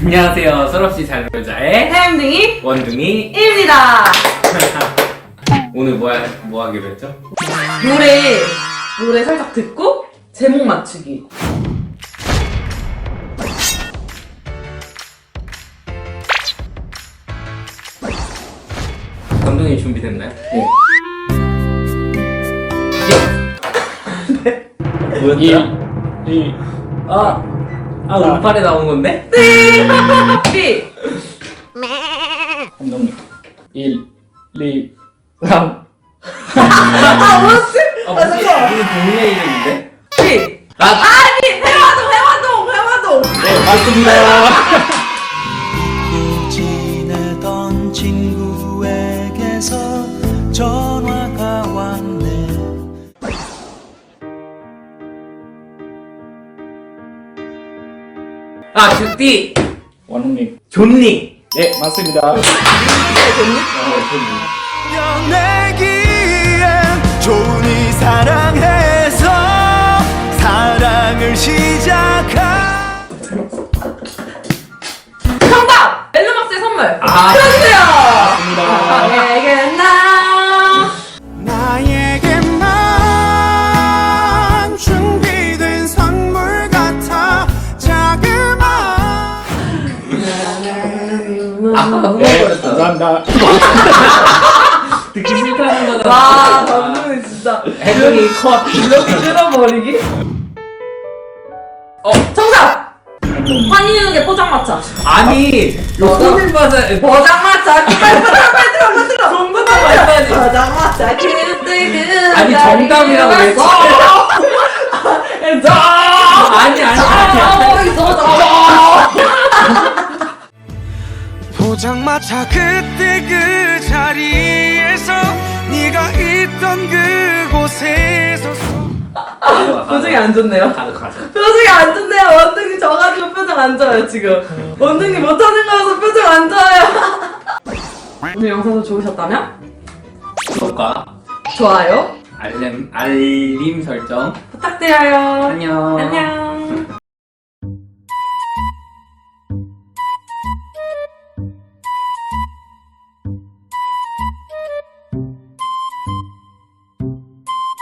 안녕하세요. 설없이 잘 놀자의 태양등이 원둥이. 1입니다. 오늘 뭐, 하, 뭐 하기로 했죠? 노래, 노래 살짝 듣고 제목 맞추기. 감독님 준비됐나요? 네. 뭐였더라? 이, 아, 아, 운팔에 나온 건데? 삐! 감독님. 1, 2, 3. 아, 뭐였지? 아, 무슨, 무슨 동네 이름인데? 삐! 아, 아니, 회화동, 회화동, 회화동! 네, 맞습니다. 지내던 친구에게서 전 아, 주띠! 원웅님. 존니! 네, 맞습니다. 연애기엔 좋으니 아, 네, 감사합니다. 듣기 싫다는 거잖아. 와, 감독님 진짜. 혜정이 코앞 이렇게 끊어버리기? 어, 정답! 환희윤의 포장마차. 아니, 요 손을 봐서, 포장마차. 빨리 빨리 빨리 들어 빨리 들어. 전부 다 말해야지. 포장마차. 그때 그 아니, 정답이라고 왜 어, 포장마차 그때 그 자리에서 네가 있던 그곳에서 표정이 안 좋네요. 가자. 표정이 안 좋네요. 원등이 져가지고 표정 안 좋아요 지금. 원등이 못하는 거라서 표정 안 좋아요. 오늘 영상도 좋으셨다면 구독과 좋아요 알림, 알림 설정. 부탁드려요. 안녕. 안녕.